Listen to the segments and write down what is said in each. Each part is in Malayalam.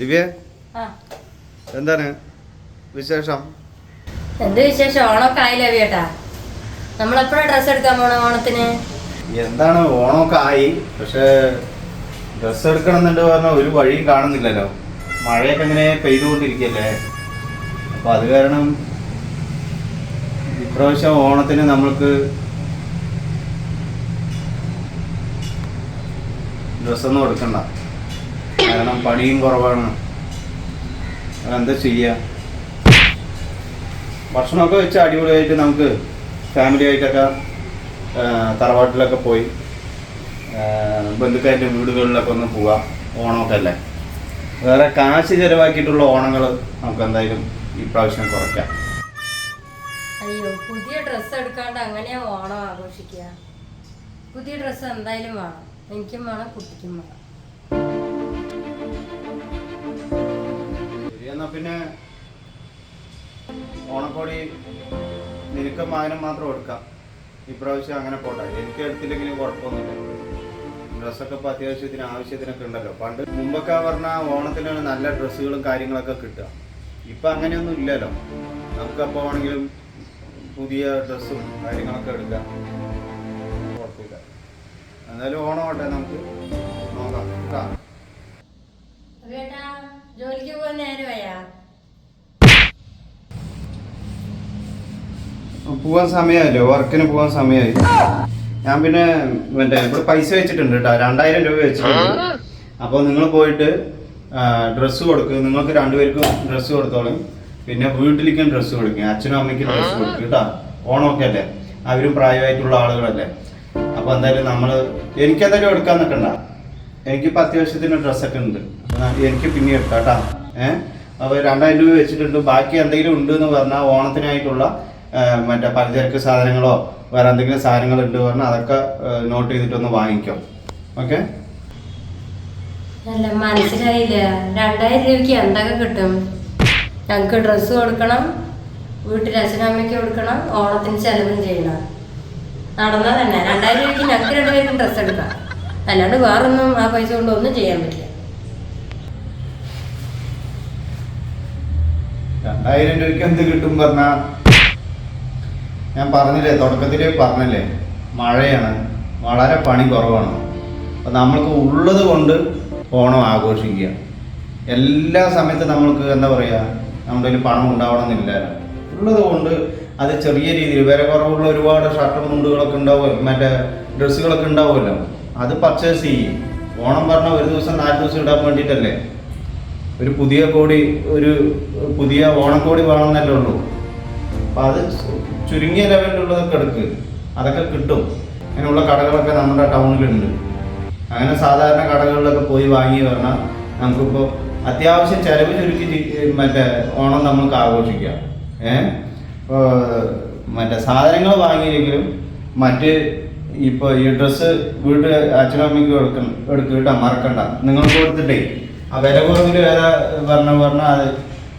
ദിവ്യ? എന്താണ് വിശേഷം? എന്ത് വിശേഷം? ഓണമൊക്കെ ആയില്ലേ ചേട്ടാ നമ്മളെപ്പോഴാ ഡ്രസ് എടുക്കാൻ പോണ ഓണത്തിന്? എന്താണ് ഓണൊക്കെ ആയി പക്ഷെ എടുക്കണം എന്നുണ്ട് പറഞ്ഞാൽ ഒരു വഴിയും കാണുന്നില്ലല്ലോ. മഴയൊക്കെ ഇങ്ങനെ പെയ്തുകൊണ്ടിരിക്കല്ലേ. അപ്പോൾ അത് കാരണം ഇപ്രാവശ്യം ഓണത്തിന് നമ്മൾക്ക് ഡ്രസ്സൊന്നും എടുക്കണ്ട. കാരണം പണിയും കുറവാണ്. എന്താ ചെയ്യുക ഭക്ഷണമൊക്കെ വെച്ച് അടിപൊളിയായിട്ട് നമുക്ക് ഫാമിലി ആയിട്ടൊക്കെ തറവാട്ടിലൊക്കെ പോയി. ബന്ധുക്കാരുടെ വീടുകളിലൊക്കെ ഒന്ന് പോവാം ഓണമൊക്കെ അല്ലേ? വേറെ കാശ് ചെലവാക്കിയിട്ടുള്ള ഓണങ്ങൾ നമുക്ക് എന്തായാലും ഈ പ്രാവശ്യം കുറയ്ക്കാം. അയ്യോ പുതിയ ഡ്രസ്സ് എടുക്കാണ്ട് അങ്ങനെയാ ഓണം ആഘോഷിക്കുക. പുതിയ ഡ്രസ്സ് എന്തായാലും വേണം. എനിക്കും വേണം കുട്ടിക്കും വേണം. ശരി, എന്നാ പിന്നെ ഓണക്കോടി നിനക്ക് മകനും മാത്രം എടുക്കാം. ഇപ്രാവശ്യം അങ്ങനെ പോട്ടെ. എനിക്ക് എടുത്തില്ലെങ്കിലും കുഴപ്പമൊന്നുമില്ല. ഡ്രസ്സൊക്കെ ഇപ്പോൾ അത്യാവശ്യത്തിന് ആവശ്യത്തിനൊക്കെ ഉണ്ടല്ലോ. പണ്ട് മുമ്പൊക്കെ പറഞ്ഞാൽ ഓണത്തിനാണ് നല്ല ഡ്രസ്സുകളും കാര്യങ്ങളൊക്കെ കിട്ടുക. ഇപ്പം അങ്ങനെയൊന്നും ഇല്ലല്ലോ. നമുക്ക് നമുക്കപ്പോൾ ആണെങ്കിലും പുതിയ ഡ്രസ്സും കാര്യങ്ങളൊക്കെ എടുക്കാം. കുഴപ്പമില്ല. എന്തായാലും ഓണം ആവട്ടെ നമുക്ക്. നോക്കാം. പോവാൻ സമയമല്ലേ വർക്കിന് പോവാൻ സമയമായി ഞാൻ പിന്നെ മറ്റേ ഇവിടെ പൈസ വെച്ചിട്ടുണ്ട് കേട്ടോ രണ്ടായിരം രൂപ വെച്ചിട്ടുണ്ട്. അപ്പോൾ നിങ്ങൾ പോയിട്ട് ഡ്രസ്സ് കൊടുക്കുക നിങ്ങൾക്ക് രണ്ടുപേർക്കും ഡ്രസ്സ് കൊടുത്തോളും. പിന്നെ വീട്ടിലേക്കും ഡ്രസ്സ് കൊടുക്കുക അച്ഛനും അമ്മയ്ക്കും ഡ്രസ്സ് കൊടുക്കുക കേട്ടോ ഓണമൊക്കെ അല്ലേ? അവരും പ്രായമായിട്ടുള്ള ആളുകളല്ലേ? അപ്പോൾ എന്തായാലും നമ്മൾ എനിക്കെന്തായാലും എടുക്കാൻ നിൽക്കണ്ട എനിക്കിപ്പോൾ അത്യാവശ്യത്തിന് ഡ്രസ്സൊക്കെ ഉണ്ട്. എനിക്ക് പിന്നെ എടുക്കാം കേട്ടോ ഏഹ് അപ്പോൾ രണ്ടായിരം രൂപ വെച്ചിട്ടുണ്ട്. ബാക്കി എന്തെങ്കിലും ഉണ്ട് എന്ന് പറഞ്ഞാൽ ഓണത്തിനായിട്ടുള്ള മറ്റേ പലചരക്ക് സാധനങ്ങളോ വേറെ എന്തെങ്കിലും സാധനങ്ങൾ ഉണ്ട് പറഞ്ഞാൽ അതൊക്കെ നോട്ട് ചെയ്തിട്ട് ഒന്ന് വാങ്ങിക്കാം. ഓക്കെ? മനസ്സിലായില്ല. രണ്ടായിരം രൂപയ്ക്ക് എന്തൊക്കെ കിട്ടും? ഞങ്ങൾക്ക് ഡ്രസ്സ് കൊടുക്കണം വീട്ടിൽ അച്ഛനമ്മയ്ക്ക് കൊടുക്കണം ഓണത്തിന് ചെലവും ചെയ്യണം. നടന്നാൽ തന്നെ. രണ്ടായിരം രൂപയ്ക്ക് ഞങ്ങൾക്ക് രണ്ടുപേർക്കും ഡ്രസ്സ് എടുക്കാം. അല്ലാണ്ട് വേറൊന്നും ആ പൈസ കൊണ്ട് ഒന്നും ചെയ്യാൻ പറ്റില്ല. രണ്ടായിരം രൂപയ്ക്ക് എന്ത് കിട്ടും പറഞ്ഞ? ഞാൻ പറഞ്ഞില്ലേ തുടക്കത്തിൽ പറഞ്ഞില്ലേ മഴയാണ് വളരെ പണി കുറവാണ്. അപ്പം നമ്മൾക്ക് ഉള്ളത് കൊണ്ട് ഓണം ആഘോഷിക്കുക. എല്ലാ സമയത്തും നമ്മൾക്ക് എന്താ പറയുക നമ്മുടെ കയ്യിൽ പണം ഉണ്ടാവണമെന്നില്ല. ഉള്ളത് കൊണ്ട് അത് ചെറിയ രീതിയിൽ വില കുറവുള്ള ഒരുപാട് ഷർട്ടും മുണ്ടുകളൊക്കെ ഉണ്ടാവും മറ്റേ ഡ്രസ്സുകളൊക്കെ ഉണ്ടാവുമല്ലോ. അത് പർച്ചേസ് ചെയ്യും. ഓണം പറഞ്ഞാൽ ഒരു ദിവസം നാല് ദിവസം ഇടാൻ വേണ്ടിയിട്ടല്ലേ? ഒരു പുതിയ കോടി ഒരു പുതിയ ഓണക്കോടി വേണമെന്നല്ലേ ഉള്ളൂ. അപ്പം അത് ചുരുങ്ങിയ ലെവലിലുള്ളതൊക്കെ എടുക്ക്. അതൊക്കെ കിട്ടും. അങ്ങനെയുള്ള കടകളൊക്കെ നമ്മുടെ ടൗണിലുണ്ട്. അങ്ങനെ സാധാരണ കടകളിലൊക്കെ പോയി വാങ്ങി പറഞ്ഞാൽ നമുക്കിപ്പോൾ അത്യാവശ്യം ചിലവ് ചുരുക്കി മറ്റേ ഓണം നമുക്ക് ആഘോഷിക്കാം. ഏ? മറ്റേ സാധനങ്ങൾ വാങ്ങിയില്ലെങ്കിലും മറ്റ് ഇപ്പോൾ ഈ ഡ്രസ്സ് വീട്ടിൽ അച്ഛനും അമ്മയ്ക്കും എടുക്കണം എടുക്കുക മറക്കണ്ട. നിങ്ങൾ കൊടുത്തിട്ടേ. ആ വില കുറവിൽ വേറെ പറഞ്ഞു പറഞ്ഞാൽ അത്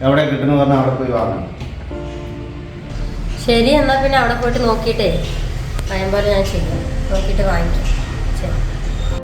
എവിടെ കിട്ടുന്നു പറഞ്ഞാൽ അവിടെ പോയി വാങ്ങണം. ശരി എന്നാൽ പിന്നെ അവിടെ പോയിട്ട് നോക്കിയിട്ടേ. പറയുമ്പോൾ ഞാൻ ചെയ്യും. നോക്കിയിട്ട് വാങ്ങിക്കാം.